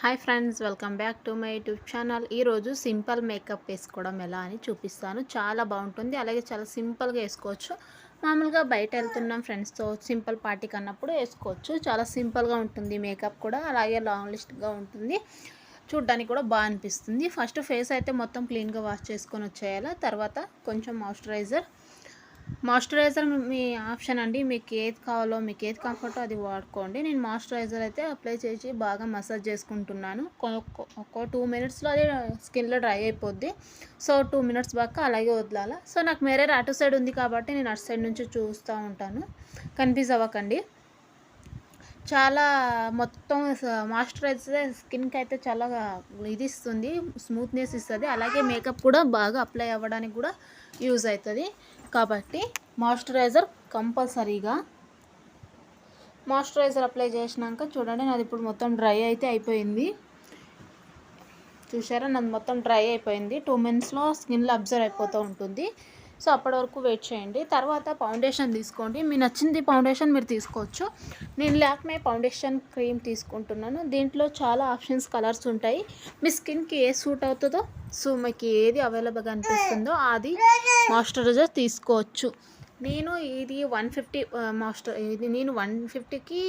Hi friends welcome back to my YouTube channel. ఈరోజు simple makeup వేసుకోవడం ఎలా అని చూపిస్తాను. చాలా బాగుంటుంది. అలాగే చాలా సింపుల్గా వేసుకోవచ్చు. మామూలుగా బయట వెళ్తున్నాం ఫ్రెండ్స్తో సింపుల్ పార్టీకి అన్నప్పుడు వేసుకోవచ్చు. చాలా సింపుల్గా ఉంటుంది మేకప్ కూడా. అలాగే లాంగ్ లిస్ట్గా ఉంటుంది. చూడ్డానికి కూడా బాగా అనిపిస్తుంది. ఫస్ట్ ఫేస్ అయితే మొత్తం క్లీన్గా వాష్ చేసుకొని వచ్చేయాలి. తర్వాత కొంచెం మాయిశ్చరైజర్ మాయిశ్చరైజర్ మీ ఆప్షన్ అండి. మీకు ఏది కావాలో మీకు ఏది కంఫర్టో అది వాడుకోండి. నేను మాయిశ్చరైజర్ అయితే అప్లై చేసి బాగా మసాజ్ చేసుకుంటున్నాను. ఒక టూ మినిట్స్లో అది స్కిన్లో డ్రై అయిపోద్ది. సో టూ మినిట్స్ బాగా అలాగే వదలాల. సో నాకు మేరే అటు సైడ్ ఉంది కాబట్టి నేను అటు సైడ్ నుంచి చూస్తూ ఉంటాను. కన్ఫ్యూజ్ అవ్వకండి. చాలా మొత్తం మాయిశ్చరైజర్ స్కిన్కి అయితే చాలా ఇది ఇస్తుంది స్మూత్నెస్ ఇస్తుంది. అలాగే మేకప్ కూడా బాగా అప్లై అవ్వడానికి కూడా యూజ్ అవుతుంది. కాబట్టి మాయిశ్చరైజర్ కంపల్సరీగా. మాయిశ్చరైజర్ అప్లై చేసినాక చూడండి నాది ఇప్పుడు మొత్తం డ్రై అయితే అయిపోయింది. చూసారా నాది మొత్తం డ్రై అయిపోయింది. టూ మినిట్స్లో స్కిన్లో అబ్జర్వ్ అయిపోతూ ఉంటుంది. సో అప్పటి వరకు వెయిట్ చేయండి. తర్వాత ఫౌండేషన్ తీసుకోండి. మీ నచ్చింది ఫౌండేషన్ మీరు తీసుకోవచ్చు. నేను లాక్మే ఫౌండేషన్ క్రీమ్ తీసుకుంటున్నాను. దీంట్లో చాలా ఆప్షన్స్ కలర్స్ ఉంటాయి. మీ స్కిన్కి ఏ సూట్ అవుతుందో సో మీకు ఏది అవైలబుల్గా అనిపిస్తుందో అది మాయిశ్చరైజర్ తీసుకోవచ్చు. నేను ఇది వన్ ఫిఫ్టీ మాస్టర్ ఇది నేను వన్ ఫిఫ్టీకి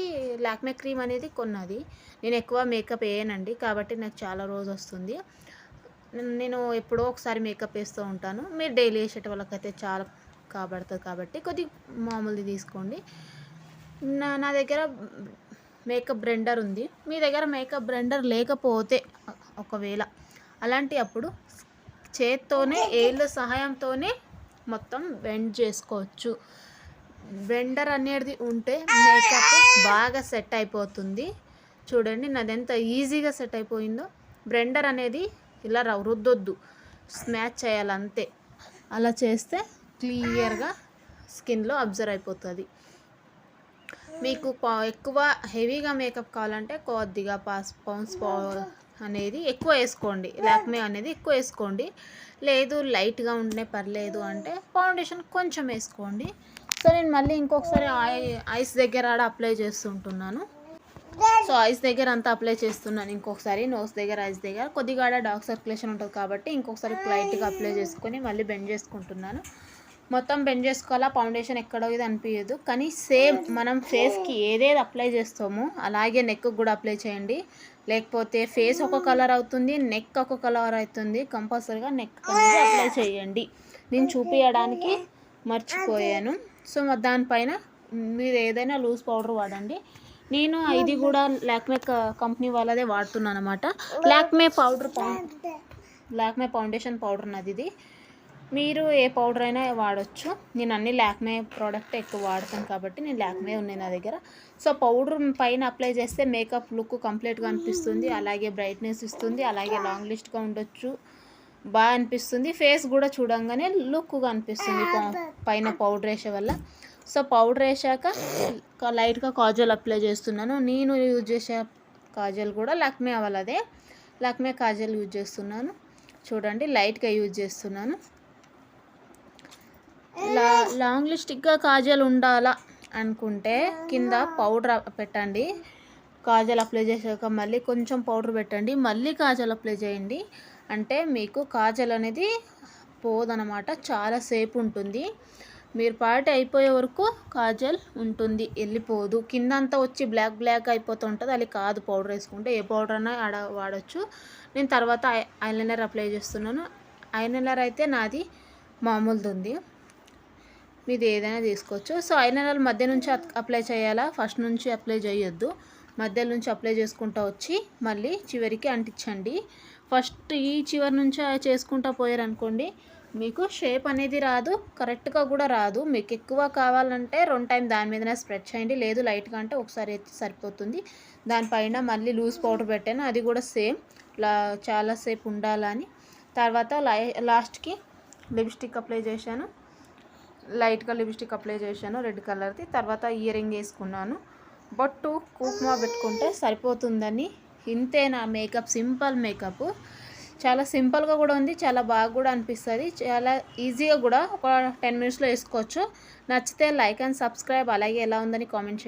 లాక్మే క్రీమ్ అనేది కొన్నది. నేను ఎక్కువ మేకప్ వేయనండి కాబట్టి నాకు చాలా రోజు వస్తుంది. నేను ఎప్పుడో ఒకసారి మేకప్ వేస్తూ ఉంటాను. మీరు డైలీ వేసేట వాళ్ళకైతే చాలా కాబడుతుంది కాబట్టి కొద్ది మామూలుది తీసుకోండి. నా నా దగ్గర మేకప్ బ్రెండర్ ఉంది. మీ దగ్గర మేకప్ బ్రెండర్ లేకపోతే ఒకవేళ అలాంటి అప్పుడు చేత్తోనే ఏళ్ళ సహాయంతోనే మొత్తం బెండ్ చేసుకోవచ్చు. బెండర్ అనేది ఉంటే మేకప్ బాగా సెట్ అయిపోతుంది. చూడండి నాది ఎంత ఈజీగా సెట్ అయిపోయిందో. బ్రెండర్ అనేది ఇలా రుద్దొద్దు. స్మాచ్ చేయాలి అంతే అలా చేస్తే క్లియర్గా స్కిన్లో అబ్జర్వ్ అయిపోతుంది. మీకు ఎక్కువ హెవీగా మేకప్ కావాలంటే కొద్దిగా పాస్ పౌన్స్ అనేది ఎక్కువ వేసుకోండి. లాక్మే అనేది ఎక్కువ వేసుకోండి. లేదు లైట్గా ఉండే పర్లేదు అంటే ఫౌండేషన్ కొంచెం వేసుకోండి. సో నేను మళ్ళీ ఇంకొకసారి ఐ ఐస్ దగ్గర ఆడ అప్లై చేస్తుంటున్నాను. సో ఐస్ దగ్గర అంతా అప్లై చేస్తున్నాను. ఇంకొకసారి నోస్ దగ్గర ఐస్ దగ్గర. కొద్దిగా డార్క్ సర్క్యులేషన్ ఉంటుంది కాబట్టి ఇంకొకసారి లైట్గా అప్లై చేసుకొని మళ్ళీ బెండ్ చేసుకుంటున్నాను. మొత్తం బెండ్ చేసుకోవాలా? ఫౌండేషన్ ఎక్కడో ఇది అనిపించదు కానీ సేమ్ మనం ఫేస్కి ఏదేది అప్లై చేస్తామో అలాగే నెక్కి కూడా అప్లై చేయండి. లేకపోతే ఫేస్ ఒక కలర్ అవుతుంది నెక్ ఒక కలర్ అవుతుంది. కంపల్సరీగా నెక్ అనేది అప్లై చేయండి. నేను చూపించడానికి మర్చిపోయాను. సో దానిపైన మీరు ఏదైనా లూజ్ పౌడర్ వాడండి. నేను ఇది కూడా లాక్మే కంపెనీ వాళ్ళదే వాడుతున్నాను అనమాట Lakme powder Lakme foundation powder నాది ఇది. మీరు ఏ పౌడర్ అయినా వాడచ్చు. నేను అన్ని లాక్మే ప్రోడక్ట్ ఎక్కువ వాడతాను కాబట్టి నేను లాక్మే ఉన్నాయి నా దగ్గర. సో పౌడర్ పైన అప్లై చేస్తే మేకప్ లుక్ కంప్లీట్గా అనిపిస్తుంది. అలాగే బ్రైట్నెస్ ఇస్తుంది. అలాగే లాంగ్ లిస్ట్గా ఉండొచ్చు. బాగా అనిపిస్తుంది. ఫేస్ కూడా చూడంగానే లుక్గా అనిపిస్తుంది పైన పౌడర్ వేసే వల్ల. సో పౌడర్ వేసాక లైట్గా కాజల్ అప్లై చేస్తున్నాను. నేను యూజ్ చేసే కాజల్ కూడా లక్మే అవ్వాలదే లక్మే కాజల్ యూజ్ చేస్తున్నాను. చూడండి లైట్గా యూజ్ చేస్తున్నాను. లా లాంగ్ లిస్టిక్గా కాజల్ ఉండాలా అనుకుంటే కింద పౌడర్ పెట్టండి. కాజల్ అప్లై చేసాక మళ్ళీ కొంచెం పౌడర్ పెట్టండి. మళ్ళీ కాజల్ అప్లై చేయండి. అంటే మీకు కాజల్ అనేది పోదనమాట. చాలా సేపు ఉంటుంది. మీరు పార్టీ అయిపోయే వరకు కాజల్ ఉంటుంది వెళ్ళిపోదు. కింద అంతా వచ్చి బ్లాక్ బ్లాక్ అయిపోతుంటుంది అది కాదు పౌడర్ వేసుకుంటే ఏ పౌడర్ అయినా ఆడ వాడచ్చు. నేను తర్వాత ఐలైనర్ అప్లై చేస్తున్నాను. ఐలైనర్ అయితే నాది మామూలుది ఉంది. మీది ఏదైనా తీసుకోవచ్చు. సో ఐలైనర్ మధ్య నుంచి అప్లై చేయాలా? ఫస్ట్ నుంచి అప్లై చేయొద్దు. మధ్య నుంచి అప్లై చేసుకుంటూ వచ్చి మళ్ళీ చివరికి అంటించండి. ఫస్ట్ ఈ చివరి నుంచి చేసుకుంటూ పోయారనుకోండి మీకు షేప్ అనేది రాదు కరెక్ట్గా కూడా రాదు. మీకు ఎక్కువ కావాలంటే రెండు టైం దాని మీదనే స్ప్రెడ్ చేయండి. లేదు లైట్గా అంటే ఒకసారి అయితే సరిపోతుంది. దానిపైన మళ్ళీ లూజ్ పౌడర్ పెట్టాను. అది కూడా సేమ్ లా చాలాసేపు ఉండాలని. తర్వాత లై లాస్ట్కి లిప్స్టిక్ అప్లై చేశాను. లైట్గా లిప్స్టిక్ అప్లై చేశాను రెడ్ కలర్ది. తర్వాత ఇయర్ రింగ్ వేసుకున్నాను. బొట్టు కూకుమా పెట్టుకుంటే సరిపోతుందని ఇంతే నా మేకప్? Simple makeup. చాలా సింపుల్గా కూడా ఉంది చాలా బాగా కూడా అనిపిస్తుంది. చాలా ఈజీగా కూడా ఒక టెన్ మినిట్స్లో వేసుకోవచ్చు. నచ్చితే లైక్ అండ్ సబ్స్క్రైబ్. అలాగే ఎలా ఉందని కామెంట్ చేయండి.